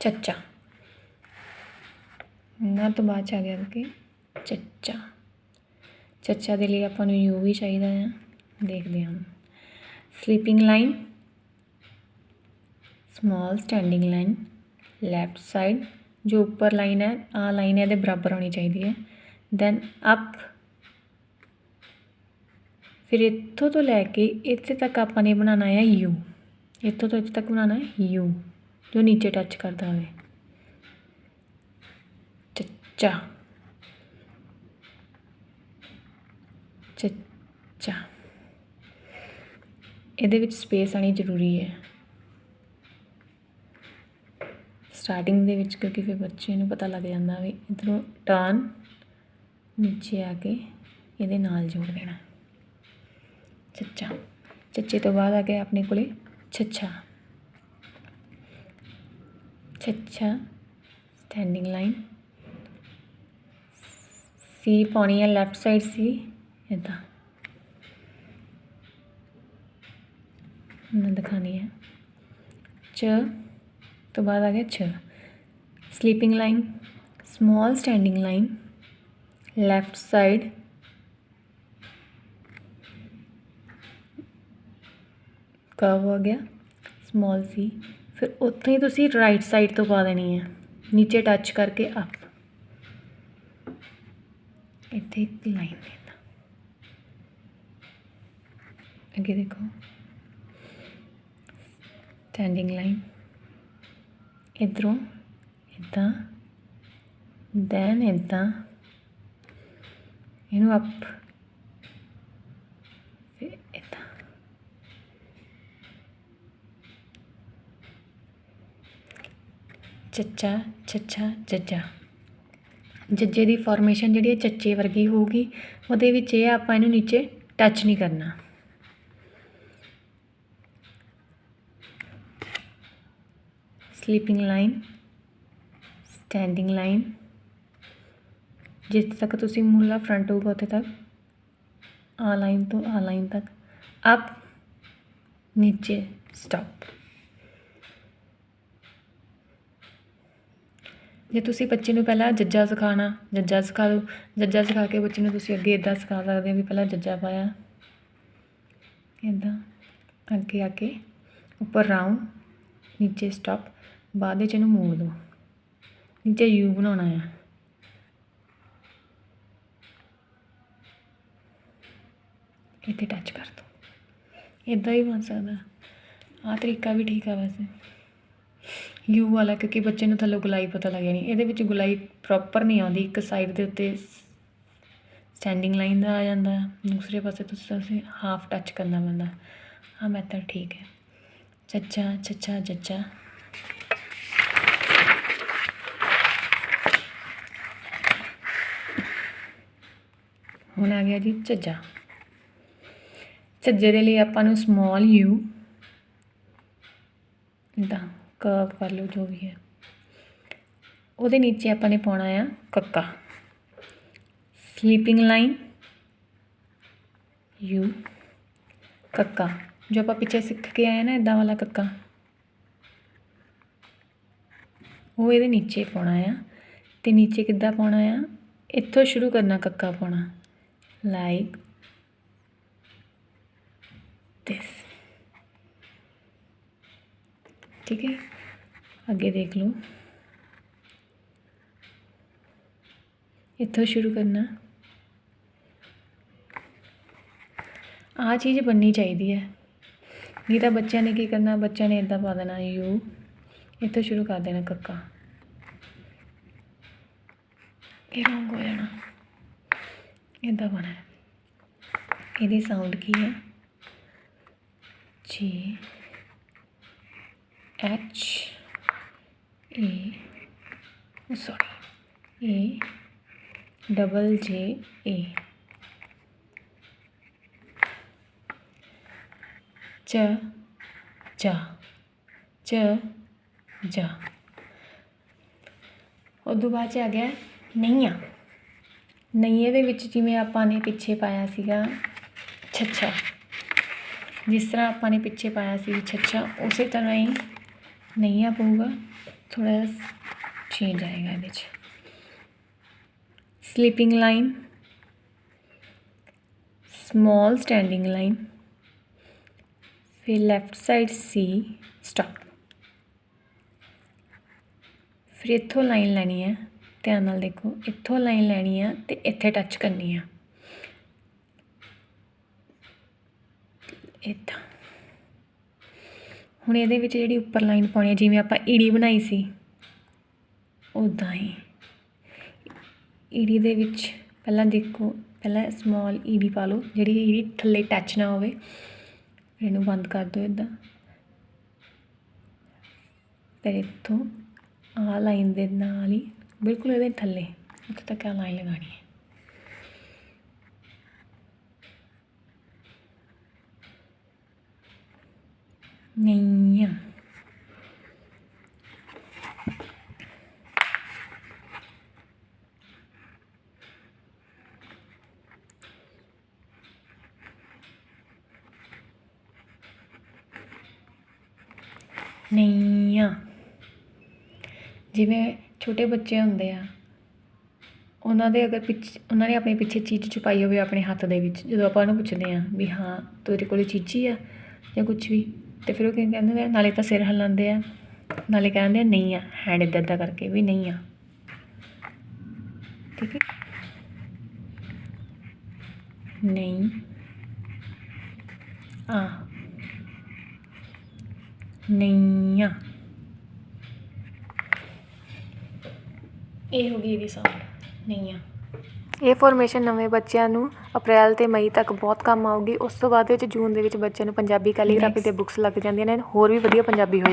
ਚੱਚਾ। ਨਾ ਤੋਂ ਬਾਅਦ 'ਚ ਆ ਗਿਆ ਕਿ ਚੱਚਾ। ਚੱਚਾ ਦੇ ਲਈ ਆਪਾਂ ਨੂੰ ਯੂ ਵੀ ਚਾਹੀਦਾ ਆ। ਦੇਖਦੇ ਹਾਂ sleeping line small standing line left side ਜੋ ਉੱਪਰ ਲਾਈਨ ਹੈ, ਆ ਲਾਈਨ ਇਹਦੇ ਬਰਾਬਰ ਹੋਣੀ ਚਾਹੀਦੀ ਹੈ। ਦੈਨ ਅਪ ਫਿਰ ਇੱਥੋਂ ਤੋਂ ਲੈ ਕੇ ਇੱਥੇ ਤੱਕ ਆਪਾਂ ਨੇ ਬਣਾਉਣਾ ਹੈ ਯੂ। ਇੱਥੋਂ ਤੋਂ ਇੱਥੇ ਤੱਕ ਬਣਾਉਣਾ ਹੈ ਯੂ। ਜੋ ਨੀਚੇ ਟੱਚ ਕਰਦਾ ਹੋਵੇ। ਚੱਚਾ। ਚੱਚਾ। ਇਹਦੇ ਵਿੱਚ ਸਪੇਸ ਆਣੀ ਜ਼ਰੂਰੀ ਹੈ। ਸਟਾਰਟਿੰਗ ਦੇ ਵਿੱਚ ਕਿਉਂਕਿ ਫਿਰ ਬੱਚੇ ਨੂੰ ਪਤਾ ਲੱਗ ਜਾਂਦਾ ਵੀ ਇਧਰੋਂ ਟਰਨ ਨੀਚੇ ਆ ਕੇ ਇਹਦੇ ਨਾਲ ਜੋੜ ਦੇਣਾ। ਚੱਚਾ। ਚੱਚੇ ਤੋਂ ਬਾਅਦ ਆ ਗਿਆ ਆਪਣੇ ਕੋਲੇ ਛੱਛਾ। ਛੱਛਾ ਸਟੈਂਡਿੰਗ ਲਾਈਨ ਸੀ ਪਾਉਣੀ ਹੈ ਲੈਫਟ ਸਾਈਡ ਸੀ ਇੱਦਾਂ ਮੈਂ ਦਿਖਾਣੀ ਹੈ ਚ ਤੋਂ ਬਾਅਦ ਆ ਗਿਆ ਛ sleeping line small standing line left side curve ਹੋ ਗਿਆ ਸਮਾਲ ਸੀ ਫਿਰ ਉੱਥੇ ਹੀ ਤੁਸੀਂ ਰਾਈਟ ਸਾਈਡ ਤੋਂ ਪਾ ਦੇਣੀ ਹੈ। ਨੀਚੇ ਟੱਚ ਕਰਕੇ ਅਪ ਇੱਥੇ ਇੱਕ ਲਾਈਨ ਦੇਣਾ ਅੱਗੇ ਦੇਖੋ। ਸਟੈਂਡਿੰਗ ਲਾਈਨ ਇਧਰੋਂ ਇਦਾਂ ਦੈਨ ਇਦਾਂ ਇਹਨੂੰ ਅਪ ਫਿਰ ਇਦਾਂ ਚੱਚਾ ਛੱਛਾ ਜੱਜਾ ਜੱਜੇ ਦੀ ਫਾਰਮੇਸ਼ਨ ਜਿਹੜੀ ਹੈ ਚੱਚੇ ਵਰਗੀ ਹੋਊਗੀ, ਉਹਦੇ ਵਿੱਚ ਇਹ ਆਪਾਂ ਇਹਨੂੰ ਨੀਚੇ ਟੱਚ ਨਹੀਂ ਕਰਨਾ। ਸਲੀਪਿੰਗ ਲਾਈਨ ਸਟੈਂਡਿੰਗ ਲਾਈਨ ਜਿੱਥੇ ਤੱਕ ਤੁਸੀਂ ਮੂਲਾ ਫਰੰਟ ਹੋਊਗਾ, ਉੱਥੇ ਤੱਕ। ਆ ਲਾਈਨ ਤੋਂ ਆ ਲਾਈਨ ਤੱਕ। ਅਪ ਨੀਚੇ ਸਟਾਪ ਜੇ ਤੁਸੀਂ ਬੱਚੇ ਨੂੰ ਪਹਿਲਾਂ ਜੱਜਾ ਸਿਖਾਉਣਾ, ਜੱਜਾ ਸਿਖਾ ਦਿਓ ਜੱਜਾ ਸਿਖਾ ਕੇ ਬੱਚੇ ਨੂੰ ਤੁਸੀਂ ਅੱਗੇ ਇੱਦਾਂ ਸਿਖਾ ਸਕਦੇ ਹੋ ਵੀ ਪਹਿਲਾਂ ਜੱਜਾ ਪਾਇਆ। ਇੱਦਾਂ ਅੱਗੇ ਆ ਕੇ, ਉੱਪਰ ਰਾਊਂਡ ਨੀਚੇ ਸਟਾਪ ਬਾਅਦ ਵਿੱਚ ਇਹਨੂੰ ਮੋੜ ਦਿਓ। ਨੀਚੇ ਯੂ ਬਣਾਉਣਾ ਆ। ਇੱਥੇ ਟੱਚ ਕਰ ਦਿਓ। ਇਦਾਂ ਹੀ ਬਣ ਸਕਦਾ। ਆਹ ਤਰੀਕਾ ਵੀ ਠੀਕ ਆ ਵੈਸੇ। ਯੂ ਵਾਲਾ, ਕਿਉਂਕਿ ਬੱਚੇ ਨੂੰ ਥੱਲੋਂ ਗੁਲਾਈ ਪਤਾ ਲੱਗਿਆ ਨਹੀਂ ਇਹਦੇ ਵਿੱਚ ਗੁਲਾਈ ਪ੍ਰੋਪਰ ਨਹੀਂ ਆਉਂਦੀ, ਇੱਕ ਸਾਈਡ ਦੇ ਉੱਤੇ ਸਟੈਂਡਿੰਗ ਲਾਈਨ ਦਾ ਆ ਜਾਂਦਾ, ਦੂਸਰੇ ਪਾਸੇ ਤੁਸੀਂ ਹਾਫ ਟੱਚ ਕਰਨਾ ਪੈਂਦਾ। ਆਹ ਮੈਥਡ ਠੀਕ ਹੈ। ਚੱਚਾ ਚੱਚਾ ਜੱਜਾ ਹੁਣ ਆ ਗਿਆ ਜੀ ਝੱਜਾ ਝੱਜੇ ਦੇ ਲਈ ਆਪਾਂ ਨੂੰ ਸਮਾਲ ਯੂ ਕਰਵ ਕਰ ਲਓ ਜੋ ਵੀ ਹੈ। ਉਹਦੇ ਨੀਚੇ ਆਪਾਂ ਨੇ ਪਾਉਣਾ ਆ ਕੱਕਾ। ਸਲੀਪਿੰਗ ਲਾਈਨ ਯੂ ਕੱਕਾ। ਜੋ ਆਪਾਂ ਪਿੱਛੇ ਸਿੱਖ ਕੇ ਆਏ ਨਾ ਇਦਾਂ ਵਾਲਾ ਕੱਕਾ। ਉਹ ਇਹਦੇ ਨੀਚੇ ਪਾਉਣਾ ਆ। ਤੇ ਨੀਚੇ ਕਿੱਦਾਂ ਪਾਉਣਾ ਆ? ਇੱਥੋਂ ਸ਼ੁਰੂ ਕਰਨਾ ਕੱਕਾ ਪਾਉਣਾ। ਲਾਈਕ ਦਿਸ ਠੀਕ ਹੈ। ਅੱਗੇ ਦੇਖ ਲਓ। ਇੱਥੋਂ ਸ਼ੁਰੂ ਕਰਨਾ। ਆ ਚੀਜ਼ ਬਣਨੀ ਚਾਹੀਦੀ ਹੈ। ਨਹੀਂ ਤਾਂ ਬੱਚਿਆਂ ਨੇ ਕੀ ਕਰਨਾ? ਬੱਚਿਆਂ ਨੇ ਇਦਾਂ ਪਾ ਦੇਣਾ ਯੂ ਇੱਥੋਂ ਸ਼ੁਰੂ ਕਰ ਦੇਣਾ ਕੱਕਾ। ਇਹ ਰੋਂਗ ਹੋ ਜਾਣਾ। ਇਦਾਂ ਬਣਾ ਇਹਦੀ ਸਾਊਂਡ ਕੀ ਹੈ? ਜੀ H A sorry A, double J, A. ਚ ਜਾ ਚ ਜਾ ਉਦੋਂ ਬਾਅਦ ਚ ਆ ਗਿਆ ਨਈਆਂ। ਨਈਏ ਦੇ ਵਿੱਚ ਜਿਵੇਂ ਆਪਾਂ ਨੇ ਪਿੱਛੇ ਪਾਇਆ ਸੀਗਾ ਛੱਛਾ। ਜਿਸ ਤਰ੍ਹਾਂ ਆਪਾਂ ਨੇ ਪਿੱਛੇ ਪਾਇਆ ਸੀ ਛੱਛਾ, ਉਸੇ ਤਰ੍ਹਾਂ ਹੀ ਨਹੀਂ ਆ ਪਊਗਾ ਥੋੜਾ ਚੇਂਜ ਆਏਗਾ ਇਹਦੇ 'ਚ। Sleeping line small standing line ਫਿਰ ਲੈਫਟ ਸਾਈਡ ਸੀ ਸਟਾਪ ਫਿਰ ਇੱਥੋਂ ਲਾਈਨ ਲੈਣੀ ਹੈ ਧਿਆਨ ਨਾਲ ਦੇਖੋ, ਇੱਥੋਂ ਲਾਈਨ ਲੈਣੀ ਆ ਤੇ ਇੱਥੇ ਟੱਚ ਕਰਨੀ ਆ। ਇੱਦਾਂ। ਹੁਣ ਇਹਦੇ ਵਿੱਚ ਜਿਹੜੀ ਉੱਪਰ ਲਾਈਨ ਪਾਉਣੀ ਹੈ ਜਿਵੇਂ ਆਪਾਂ ਈੜੀ ਬਣਾਈ ਸੀ ਉਦਾਂ ਹੀ। ਈੜੀ ਦੇ ਵਿੱਚ ਪਹਿਲਾਂ ਦੇਖੋ, ਪਹਿਲਾਂ ਸਮਾਲ ਈੜੀ ਪਾ ਲਓ, ਜਿਹੜੀ ਈੜੀ ਥੱਲੇ ਟੱਚ ਨਾ ਹੋਵੇ। ਇਹਨੂੰ ਬੰਦ ਕਰ ਦਿਓ ਇਦਾਂ ਫਿਰ ਇੱਥੋਂ ਆ ਲਾਈਨ ਦੇ ਨਾਲ ਹੀ, ਬਿਲਕੁਲ ਇਹਦੇ ਥੱਲੇ, ਉੱਥੇ ਤੱਕ ਆ ਲਾਈਨ ਲਗਾਣੀ ਹੈ। ਨਹੀਂ ਆ ਜਿਵੇਂ ਛੋਟੇ ਬੱਚੇ ਹੁੰਦੇ ਆ, ਉਹਨਾਂ ਦੇ ਅਗਰ ਪਿੱਛੇ, ਉਹਨਾਂ ਨੇ ਆਪਣੇ ਪਿੱਛੇ ਚੀਜ਼ ਛੁਪਾਈ ਹੋਵੇ ਆਪਣੇ ਹੱਥ ਦੇ ਵਿੱਚ, ਜਦੋਂ ਆਪਾਂ ਉਹਨੂੰ ਪੁੱਛਦੇ ਆ ਵੀ ਹਾਂ, ਤੇਰੇ ਕੋਲ ਚੀਜ਼ੀ ਆ ਜਾਂ ਕੁਝ ਵੀ ਤੇ ਫਿਰ ਉਹ ਕੀ ਕਹਿੰਦੇ ਨੇ, ਨਾਲੇ ਤਾਂ ਸਿਰ ਹਿਲਾਉਂਦੇ ਆ। ਨਾਲੇ ਕਹਿੰਦੇ ਨਹੀਂ ਆ ਹੈਂਡ ਇੱਦਾਂ ਇੱਦਾਂ ਕਰਕੇ ਵੀ ਨਹੀਂ ਆ। ਠੀਕ ਹੈ? ਨਹੀਂ। ਆ। ਨਹੀਂ ਆ। ਇਹ ਹੋ ਗਈ ਇਹਦੀ ਸਾਊਂਡ ਨਹੀਂ ਆ। ਇਹ ਫਾਰਮੇਸ਼ਨ ਨਵੇਂ ਬੱਚਿਆਂ ਨੂੰ ਅਪ੍ਰੈਲ ਤੇ ਮਈ ਤੱਕ ਬਹੁਤ ਕੰਮ ਆਊਗੀ। ਉਸ ਤੋਂ ਬਾਅਦ ਵਿੱਚ ਜੂਨ ਦੇ ਵਿੱਚ ਬੱਚਿਆਂ ਨੂੰ ਪੰਜਾਬੀ ਕੈਲੀਗ੍ਰਾਫੀ ਦੇ ਬੁੱਕਸ ਲੱਗ ਜਾਂਦੀਆਂ ਨੇ। ਹੋਰ ਵੀ ਵਧੀਆ ਪੰਜਾਬੀ ਹੋ